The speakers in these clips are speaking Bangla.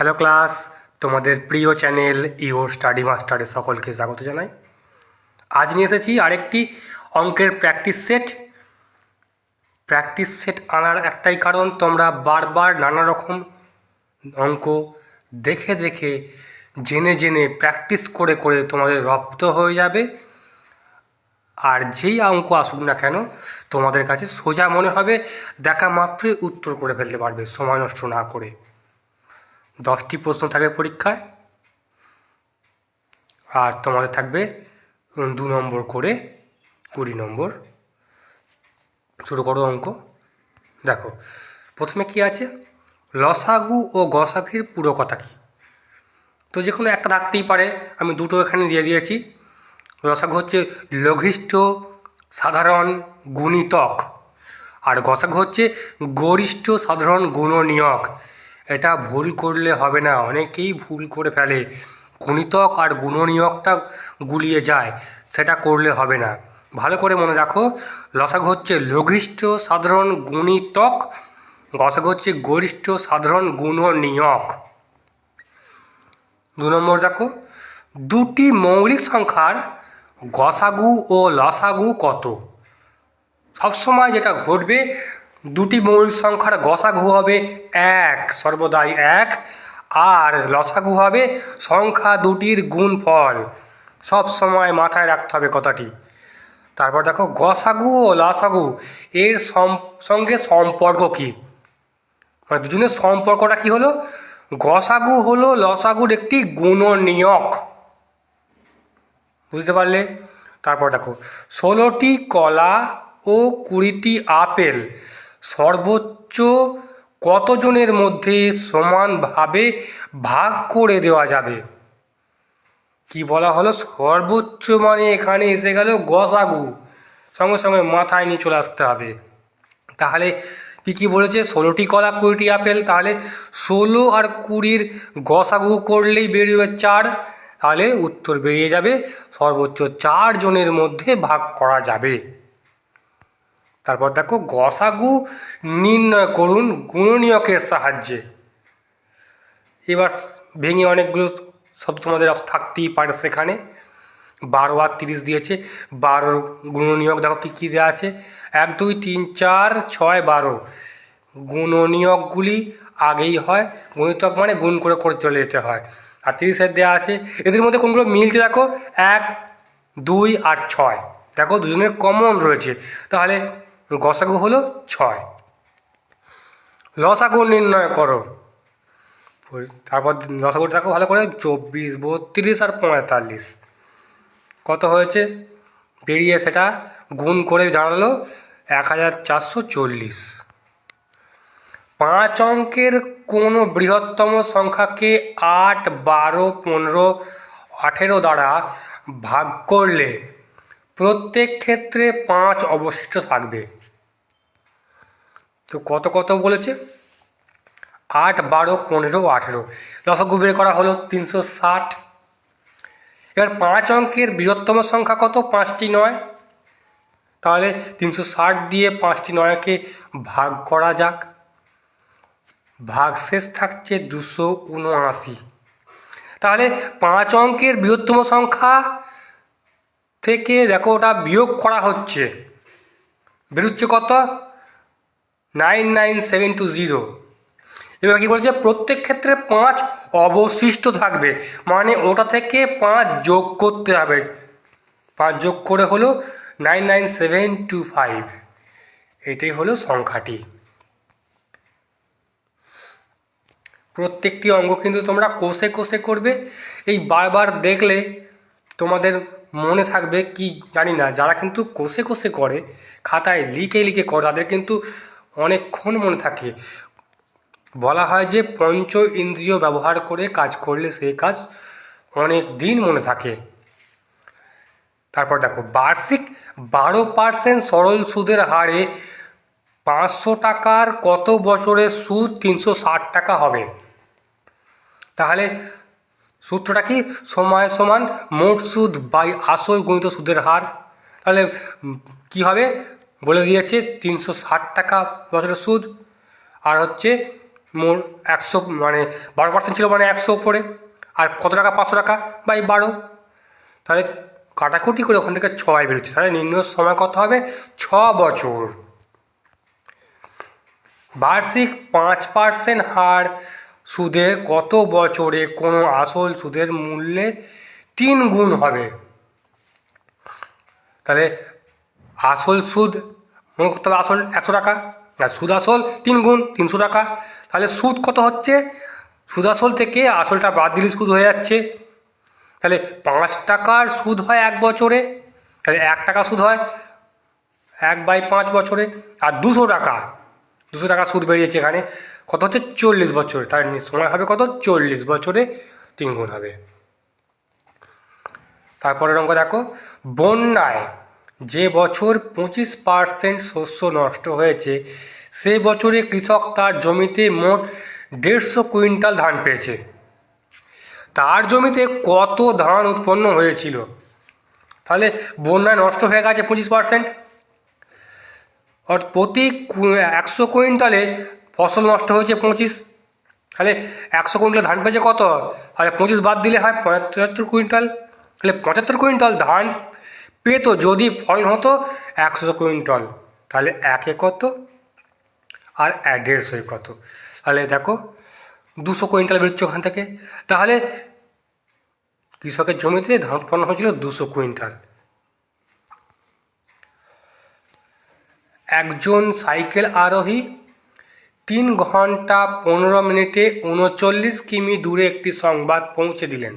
হ্যালো ক্লাস তোমাদের প্রিয় চ্যানেল ইও স্টাডি মাস্টারে সকলকে স্বাগত জানাই। আজ নিয়ে এসেছি আরেকটি অঙ্কের প্র্যাকটিস সেট প্র্যাকটিস সেট আনার একটাই কারণ, তোমরা বারবার নানা রকম অঙ্ক দেখে দেখে, জেনে জেনে প্র্যাকটিস করে করে তোমাদের রপ্ত হয়ে যাবে। আর যেই অঙ্ক আসুক না কেন, তোমাদের কাছে সোজা মনে হবে, দেখা মাত্রই উত্তর করে ফেলতে পারবে, সময় নষ্ট না করে। দশটি প্রশ্ন থাকবে পরীক্ষায়। আর তোমাদের থাকবে দু নম্বর করে কুড়ি নম্বর। শুরু করো অঙ্ক। দেখো, প্রথমে কি আছে? লসাগু ও গসাগুর পুরো কথা কি? তো যে কোনো একটা থাকতেই পারে, আমি দুটো এখানে দিয়ে দিয়েছি। লসাগু হচ্ছে লঘিষ্ঠ, সাধারণ, গুণিতক। আর গসাগু হচ্ছে গরিষ্ঠ, সাধারণ, গুণনীয়ক। এটা ভুল করলে হবে না। অনেকেই ভুল করে ফেলে। গুণিতক আর গুণনীয়কটা গুলিয়ে যায়, সেটা করলে হবে না। ভালো করে মনে রাখো, লসাগু হচ্ছে লঘিষ্ঠ সাধারণ গুণিতক গসাগু হচ্ছে গরিষ্ঠ সাধারণ গুণনীয়ক। দু নম্বর দেখো, দুটি মৌলিক সংখ্যার গসাগু ও লসাগু কত? সবসময় যেটা ঘটবে দুটি মৌলিক সংখ্যার গসাগু হবে এক, সর্বদাই এক, আর লসাগু হবে সংখ্যা দুটির গুণফল। সব সময় মাথায় রাখতে হবে কথাটি। তারপর দেখো, গসাগু ও লসাগু, এর সঙ্গে সম্পর্ক কী? মানে দুজনের সম্পর্কটা কি হলো? গসাগু হলো লসাগুর একটি গুণ গুণনীয়ক। বুঝতে পারলে? তারপর দেখো, ষোলোটি কলা ও কুড়িটি আপেল। সর্বোচ্চ কতজনের মধ্যে সমানভাবে ভাগ করে দেওয়া যাবে? কি বলা হলো? সর্বোচ্চ মানে এখানে এসে গেল গসাগু সঙ্গে সঙ্গে মাথায় নিয়ে চলে আসতে হবে। তাহলে কি কি বলেছে? ষোলোটি কলা, কুড়িটি আপেল। তাহলে ষোলো আর কুড়ির গসাগু করলেই বেরিয়ে চার। তাহলে উত্তর বেরিয়ে যাবে। সর্বোচ্চ চার জনের মধ্যে ভাগ করা যাবে। তারপর দেখো গসাগু নির্ণয় করুন গুণনীয়কের সাহায্যে। এবার ভেঙে অনেকগুলো শব্দ তোমাদের থাকতেই পারে সেখানে। বারো আর তিরিশ দিয়েছে, বারোর গুণনীয়ক দেখো কী কী দেওয়া আছে? এক, দুই, তিন, চার, ছয়, বারো। গুণনীয়কগুলি আগেই হয় গুণিতক মানে গুণ করে করে চলে যেতে হয়। আর তিরিশের দেওয়া আছে, এদের মধ্যে কোনগুলো মিলছে দেখো? এক, দুই আর ছয়। দেখো দুজনের কমন রয়েছে। তাহলে গসাগু হলো ছয়। লসাগু নির্ণয় করো। তারপর লসাগু দেখো ভালো করে চব্বিশ, বত্রিশ আর পঁয়তাল্লিশ। কত হয়েছে? বেরিয়ে সেটা গুণ করে জানালো এক হাজার চারশো চল্লিশ। পাঁচ অঙ্কের কোনো বৃহত্তম সংখ্যাকে আট, বারো, পনেরো, আঠেরো দ্বারা ভাগ করলে প্রত্যেক ক্ষেত্রে পাঁচ অবশিষ্ট থাকবে। তো কত কত বলেছে? আট, বারো, পনেরো, আঠেরো। লসগু বের করা হলো তিনশো ষাট। এবার পাঁচ অঙ্কের বৃহত্তম সংখ্যা কত? পাঁচটি নয়। তাহলে তিনশো ষাট দিয়ে পাঁচটি নয়কে ভাগ করা যাক। ভাগ শেষ থাকছে দুশো উনআশি। তাহলে পাঁচ অঙ্কের বৃহত্তম সংখ্যা থেকে দেখো ওটা বিয়োগ করা হচ্ছে। বেরোচ্ছে কত? Nine nine seven two zero. এবার কী বলছে? প্রত্যেক ক্ষেত্রে পাঁচ অবশিষ্ট থাকবে। মানে ওটা থেকে পাঁচ যোগ করতে হবে। পাঁচ যোগ করে হলো nine nine seven two five. এটাই হলো সংখ্যাটি। প্রত্যেকটি অঙ্গ কিন্তু তোমরা কোষে কোষে করবে। এই বারবার দেখলে তোমাদের মনে থাকবে কি জানি না। যারা কিন্তু কোষে কোষে করে, খাতায় লিখে লিখে করে, তাদের কিন্তু অনেকক্ষণ মনে থাকে। বলা হয় যে পঞ্চ ইন্দ্রিয় ব্যবহার করে কাজ করলে সেই কাজ অনেক দিন মনে থাকে। তারপর দেখো, বার্ষিক বারো পার্সেন্ট সরল সুদের হারে পাঁচশো টাকার কত বছরের সুদ? তিনশো ষাট টাকা হবে। তাহলে সূত্রটা কি? সময় সমান মোট সুদ বাই আসল গণিত সুদের হার। তাহলে কি হবে? বলে দিয়েছে তিনশো ষাট টাকা বছরের সুদ। আর হচ্ছে মোট একশো মানে বারো পার্সেন্ট ছিল মানে একশো উপরে। আর কত টাকা? পাঁচশো টাকা বাই বারো। তাহলে কাটাকুটি করে ওখান থেকে ছয় বেরোচ্ছে। তাহলে নির্ণয় সময় কত হবে? ছ বছর। বার্ষিক পাঁচ পার্সেন্ট হার সুদের কত বছরে কোনো আসল সুদের মূল্যে তিন গুণ হবে? তাহলে আসল সুদ, মনে করতে হবে আসল একশো টাকা। আর সুদ আসল তিন গুণ, তিনশো টাকা। তাহলে সুদ কত হচ্ছে? সুদ আসল থেকে আসলটা বাদ দিলে সুদ হয়ে যাচ্ছে। তাহলে পাঁচ টাকার সুদ হয় এক বছরে, তাহলে এক টাকা সুদ হয় এক বাই পাঁচ বছরে, আর দুশো টাকা দুশো টাকা সুদ বেরিয়েছে এখানে। কত হচ্ছে? চল্লিশ বছরে। তার সময় হবে কত? চল্লিশ বছরে তিন গুণ হবে। তারপরের অঙ্ক দেখো। বন্যায় যে বছর পঁচিশ পার্সেন্ট শস্য নষ্ট হয়েছে, সে বছরে কৃষক তার জমিতে মোট দেড়শো কুইন্টাল ধান পেয়েছে। তার জমিতে কত ধান উৎপন্ন হয়েছিল? তাহলে বন্যায় নষ্ট হয়ে গেছে পঁচিশ পার্সেন্ট। প্রতি একশো কুইন্টালে ফসল নষ্ট হয়েছে পঁচিশ, তাহলে একশো কুইন্টাল ধান পেয়েছে কত? তাহলে পঁচিশ বাদ দিলে হয় পঁচাত্তর কুইন্টাল। তাহলে পঁচাত্তর কুইন্টাল ধান পেত যদি ফলন হতো একশো কুইন্টাল, তাহলে একে কত? আর এক দেড়শোয় কত? তাহলে দেখো, দুশো কুইন্টাল বেরোচ্ছে ওখান থেকে। তাহলে কৃষকের জমিতে ধান উৎপন্ন হয়েছিল দুশো কুইন্টাল। একজন সাইকেল আরোহী তিন ঘণ্টা পনেরো মিনিটে উনচল্লিশ কিমি দূরে একটি সংবাদ পৌঁছে দিলেন।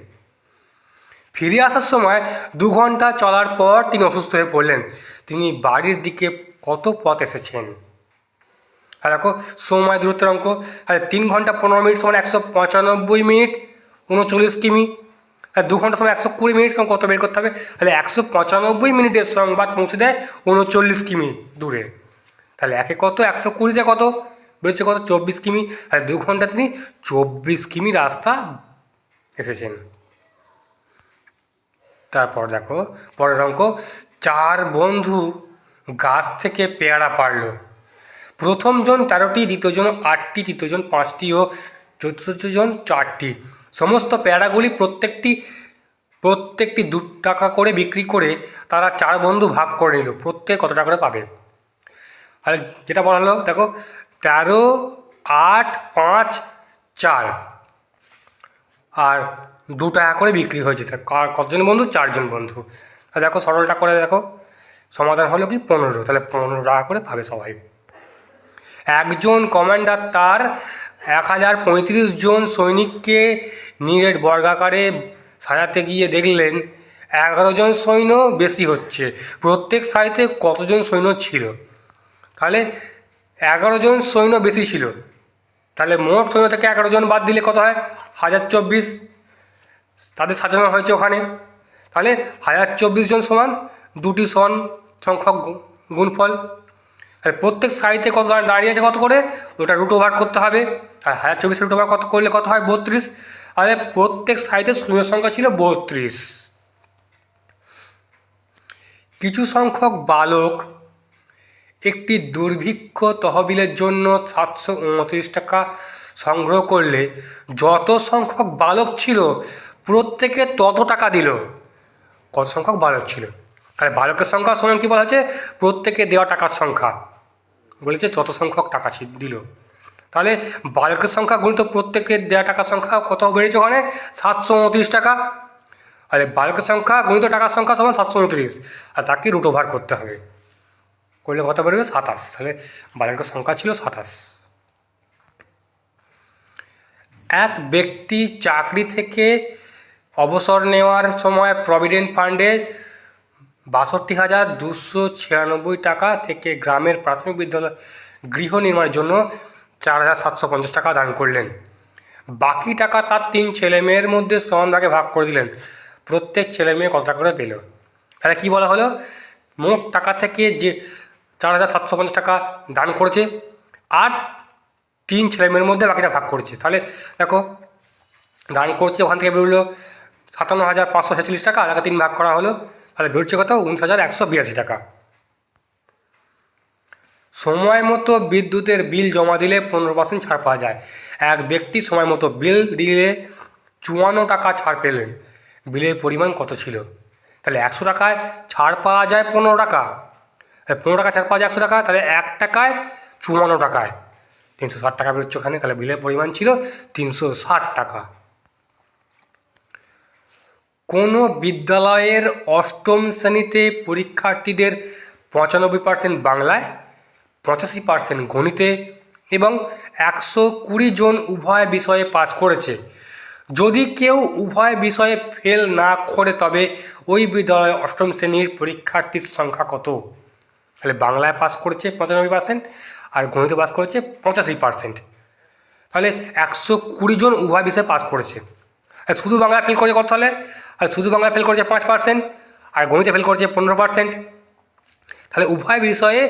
ফিরে আসার সময় দু ঘণ্টা চলার পর তিনি অসুস্থ হয়ে পড়লেন। তিনি বাড়ির দিকে কত পথ এসেছেন। আর দেখো, সময় দূরত্বের অঙ্ক। আর তিন ঘণ্টা পনেরো মিনিট সমান একশো পঁচানব্বই মিনিট, উনচল্লিশ কিমি। আর দু ঘণ্টা সময় একশো কুড়ি মিনিট সময় কত বের করতে হবে? তাহলে একশো পঁচানব্বই মিনিটের সংবাদ পৌঁছে দেয় উনচল্লিশ কিমি দূরে। তাহলে একে কত? একশো কুড়িতে কত? বেরোচ্ছে কত? চব্বিশ কিমি। আর দু ঘণ্টা তিনি চব্বিশ কিমি রাস্তা এসেছেন। তারপর দেখো, পরের অঙ্ক, চার বন্ধু গাছ থেকে পেয়ারা পারল প্রথম জন তেরোটি দ্বিতীয়জন আটটি তৃতীয়জন পাঁচটি ও চতুর্থজন চারটি। সমস্ত পেয়ারাগুলি প্রত্যেকটি প্রত্যেকটি দু টাকা করে বিক্রি করে তারা চার বন্ধু ভাগ করে নিল। প্রত্যেক কত টাকা করে পাবে? আর যেটা বলা হলো দেখো তেরো, আট, পাঁচ, চার। আর দু টাকা করে বিক্রি হয়েছে। কার, কতজন বন্ধু? চারজন বন্ধু। আর দেখো, সরলটা করে দেখো। সমাধান হলো কি? পনেরো। তাহলে পনেরো টাকা করে পাবে সবাই। একজন কমান্ডার তার এক হাজার পঁয়ত্রিশ জন সৈনিককে নিরেট বর্গাকারে সাজাতে গিয়ে দেখলেন, এগারো জন সৈন্য বেশি হচ্ছে। প্রত্যেক সারিতে কতজন সৈন্য ছিল? তাহলে এগারো জন সৈন্য বেশি ছিল। তাহলে মোট সৈন্য থেকে এগারো জন বাদ দিলে কত হয়? হাজার চব্বিশ। তাদের সাজানো হয়েছে ওখানে। তাহলে হাজার চব্বিশ জন সমান দুটি সমান সংখ্যক গুণফল। আর প্রত্যেক সারিতে কত দাঁড়- দাঁড়িয়ে আছে কত করে? ওটা রুট ওভার করতে হবে। আর হাজার চব্বিশ রুট ওভার কত করলে কত হয়? বত্রিশ। আর প্রত্যেক সারিতে শূন্যের সংখ্যা ছিল বত্রিশ। কিছু সংখ্যক বালক একটি দুর্ভিক্ষ তহবিলের জন্য সাতশো উনত্রিশ টাকা সংগ্রহ করলে যত সংখ্যক বালক ছিল, প্রত্যেকে তত টাকা দিল। কত সংখ্যক বালক ছিল? আর বালকের সংখ্যা সমান কী বলা হচ্ছে প্রত্যেকে দেওয়া টাকার সংখ্যা। বলেছে যত সংখ্যক টাকা দিল। তাহলে বালকের সংখ্যা গুণিত প্রত্যেকের দেওয়া টাকার সংখ্যা কত বেড়েছে ওখানে? সাতশো উনত্রিশ টাকা। তাহলে বালকের সংখ্যা গুণিত টাকার সংখ্যা সমান সাতশো উনত্রিশ। আর তাকে রুট ওভার করতে হবে। করলে কত বেরোবে সাতাশ। তাহলে বালকের সংখ্যা ছিল সাতাশ। এক ব্যক্তি চাকরি থেকে অবসর নেওয়ার সময় প্রভিডেন্ট ফান্ডে বাষট্টি হাজার দুশো ছিয়ানব্বই টাকা থেকে গ্রামের প্রাথমিক বিদ্যালয় গৃহ নির্মাণের জন্য চার হাজার সাতশো পঞ্চাশ টাকা দান করলেন। বাকি টাকা তার তিন ছেলে মেয়ের মধ্যে সমান ভাগে ভাগ করে দিলেন। প্রত্যেক ছেলে মেয়ে কত টাকা করে পেল? তাহলে কী বলা হলো? মোট টাকা থেকে যে চার হাজার সাতশো পঞ্চাশ টাকা দান করেছে আর তিন ছেলে মেয়ের মধ্যে বাকিটা ভাগ করেছে। তাহলে দেখো, দান করছে, ওখান থেকে বেরোলো সাতান্ন হাজার পাঁচশো ছেচল্লিশ টাকা টাকা তিন ভাগ করা হলো। তাহলে বেরোচ্ছে কত? উনিশ হাজার একশো বিরাশি টাকা। সময় মতো বিদ্যুতের বিল জমা দিলে পনেরো পার্সেন্ট ছাড় পাওয়া যায়। এক ব্যক্তি সময় মতো বিল দিলে চুয়ান্ন টাকা ছাড় পেলেন। বিলের পরিমাণ কত ছিল? তাহলে একশো টাকায় ছাড় পাওয়া যায় পনেরো টাকা। পনেরো টাকা চার যায় একশো টাকা, তাহলে এক টাকায় চুয়ান্ন টাকায়। তিনশো ষাট টাকা বেরোচ্ছে ওখানে, তাহলে বিলের পরিমাণ ছিল তিনশো ষাট টাকা। কোনো বিদ্যালয়ের অষ্টম শ্রেণীতে পরীক্ষার্থীদের পঁচানব্বই পার্সেন্ট বাংলায়, পঁচাশি পার্সেন্ট গণিতে এবং একশো কুড়ি জন উভয় বিষয়ে পাস করেছে। যদি কেউ উভয় বিষয়ে ফেল না করে, তবে ওই বিদ্যালয়ে অষ্টম শ্রেণির পরীক্ষার্থীর সংখ্যা কত? তাহলে বাংলায় পাস করেছে পঁচানব্বই পার্সেন্ট আর গণিতে পাস করেছে পঁচাশি পার্সেন্ট তাহলে একশো কুড়ি জন উভয় বিষয়ে পাস করেছে। আর শুধু বাংলা ফেল করেছে কত তাহলে? আর শুধু বাংলা ফেল করেছে পাঁচ পার্সেন্ট আর গণিতে ফেল করেছে পনেরো পার্সেন্ট তাহলে উভয় বিষয়ে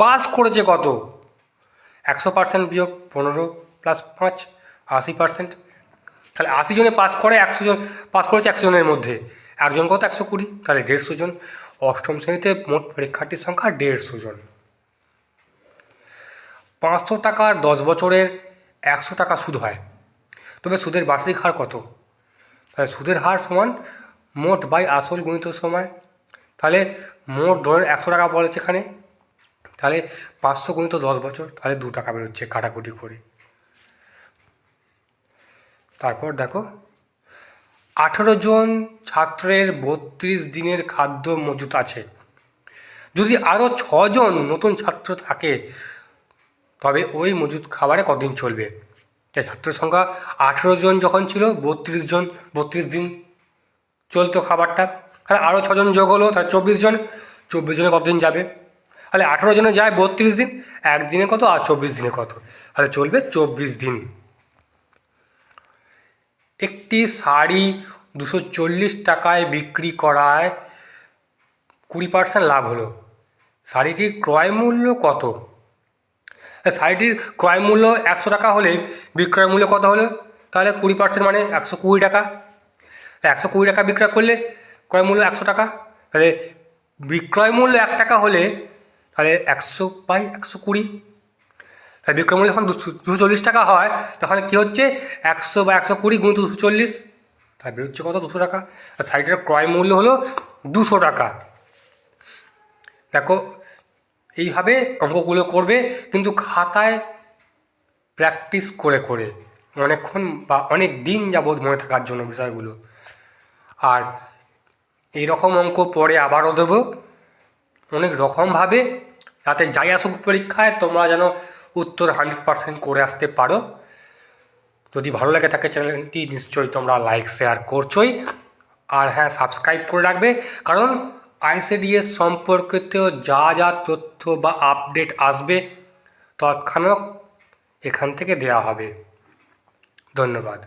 পাস করেছে কত? একশো পার্সেন্ট বিয়োগ পনেরো প্লাস পাঁচ, আশি পার্সেন্ট তাহলে আশি জনে পাস করে একশো জন পাস করেছে একশো জনের মধ্যে। একজন কত? একশো কুড়ি। তাহলে দেড়শো জন। অষ্টম শ্রেণীতে মোট পরীক্ষার্থীর সংখ্যা দেড়শো জন। পাঁচশো টাকার দশ বছরের একশো টাকা সুদ হয়। তবে সুদের বার্ষিক হার কত? তাহলে সুদের হার সমান মোট বাই আসল গুণিত সময়। তাহলে মোট ধরে একশো টাকা বলেছে এখানে। তাহলে পাঁচশো গুণিত দশ বছর, তাহলে দু টাকা বেরোচ্ছে কাটাকুটি করে। তারপর দেখো আঠেরো জন ছাত্রের বত্রিশ দিনের খাদ্য মজুত আছে। যদি আরও ছজন নতুন ছাত্র থাকে, তবে ওই মজুত খাবারে কদিন চলবে? তাই ছাত্র সংখ্যা আঠেরো জন যখন ছিল, বত্রিশ জন, বত্রিশ দিন চলতো খাবারটা। তাহলে আরও ছজন যোগ হলো, তাহলে চব্বিশ জন। চব্বিশ জনে কতদিন যাবে? তাহলে আঠেরো জনে যায় বত্রিশ দিন, একদিনে কত আর চব্বিশ দিনে কত? তাহলে চলবে চব্বিশ দিন। একটি শাড়ি দুশো চল্লিশ টাকায় বিক্রি করায় কুড়ি পার্সেন্ট লাভ হলো। শাড়িটির ক্রয় মূল্য কত? শাড়িটির ক্রয় মূল্য একশো টাকা হলে বিক্রয় মূল্য কত হলো? তাহলে কুড়ি পার্সেন্ট মানে একশো কুড়ি টাকা। একশো কুড়ি টাকা বিক্রয় করলে ক্রয় মূল্য একশো টাকা। তাহলে বিক্রয় মূল্য এক টাকা হলে তাহলে একশো বাই একশো কুড়ি। তাহলে বিক্রয় মূল্য যখন দুশো চল্লিশ টাকা হয়, তখন কী হচ্ছে? একশো বা একশো কুড়ি গুণ দুশো চল্লিশ। তাই বেরোচ্ছে কত? দুশো টাকা। আর শাড়িটার ক্রয় মূল্য হলো দুশো টাকা। দেখো, এইভাবে অঙ্কগুলো করবে, কিন্তু খাতায় প্র্যাকটিস করে করে অনেকক্ষণ বা অনেক দিন যাবৎ মনে থাকার জন্য বিষয়গুলো। আর এই রকম অঙ্ক পরে আবারও দেবো। অনেক রকমভাবে তাতে যাই আসুক পরীক্ষায়, তোমরা যেন উত্তর হান্ড্রেড পারসেন্ট করে আসতে পারো। যদি ভালো লাগে থাকে চ্যানেলটি, নিশ্চয়ই তোমরা লাইক শেয়ার করছোই। আর হ্যাঁ সাবস্ক্রাইব করে রাখবে। কারণ আইসিডিএস সম্পর্কিত যা যা তথ্য বা আপডেট আসবে, তৎক্ষণাৎ এখান থেকে দেওয়া হবে। ধন্যবাদ।